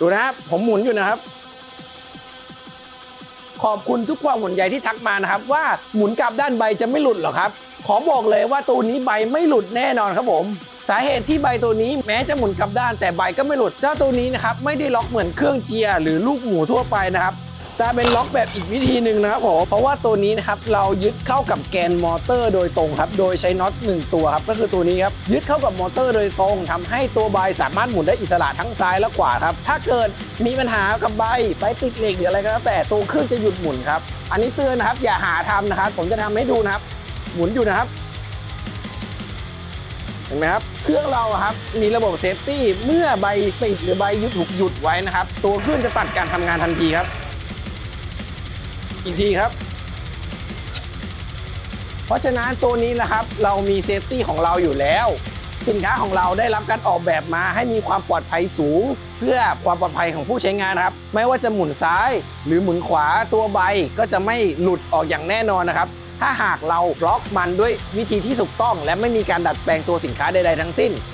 ดูนะครับ ผมหมุนอยู่นะครับ ขอบคุณทุกความห่วงใยที่ทักมานะครับ ว่าหมุนกลับด้านใบจะไม่หลุดหรอครับ ขอบอกเลยว่าตัวนี้ใบไม่หลุดแน่นอนครับผม สาเหตุที่ใบตัวนี้แม้จะหมุนกลับด้านแต่ใบก็ไม่หลุดเจ้าตัวนี้นะครับไม่ได้ล็อกเหมือนเครื่องเจียร์หรือลูกหมูทั่วไปนะครับ แต่เป็นล็อกแบบอีกวิธีหนึ่งนะครับผมเพราะว่าตัวนี้นะครับเรายึดเข้ากับแกนมอเตอร์โดยตรงครับโดยใช้น็อตหนึ่งตัวครับก็คือตัวนี้ครับยึดเข้ากับมอเตอร์โดยตรงทำให้ตัวใบสามารถหมุนได้อิสระทั้งซ้ายและขวาครับถ้าเกิดมีปัญหากับใบใบติดเหล็กหรืออะไรก็แล้วแต่ตัวเครื่องจะหยุดหมุนครับอันนี้เตือนนะครับอย่าหาทำนะครับผมจะทำให้ดูนะครับ หมุนอยู่นะครับเห็นไหมครับเครื่องเราครับมีระบบเซฟตี้เมื่อใบติดหรือใบยุดถูกหยุดไว้นะครับ ตัวเครื่องจะตัดการทำงานทันทีครับ อีกทีครับ เพราะฉะนั้นตัวนี้นะครับเรามีเซฟตี้ของเราอยู่แล้วสินค้าของเราได้รับการออกแบบมาให้มีความปลอดภัยสูง เพื่อความปลอดภัยของผู้ใช้งานครับ ไม่ว่าจะหมุนซ้ายหรือหมุนขวาตัวใบก็จะไม่หลุดออกอย่างแน่นอนนะครับ ถ้าหากเราล็อกมันด้วยวิธีที่ถูกต้อง และไม่มีการดัดแปลงตัวสินค้าใดๆทั้งสิ้น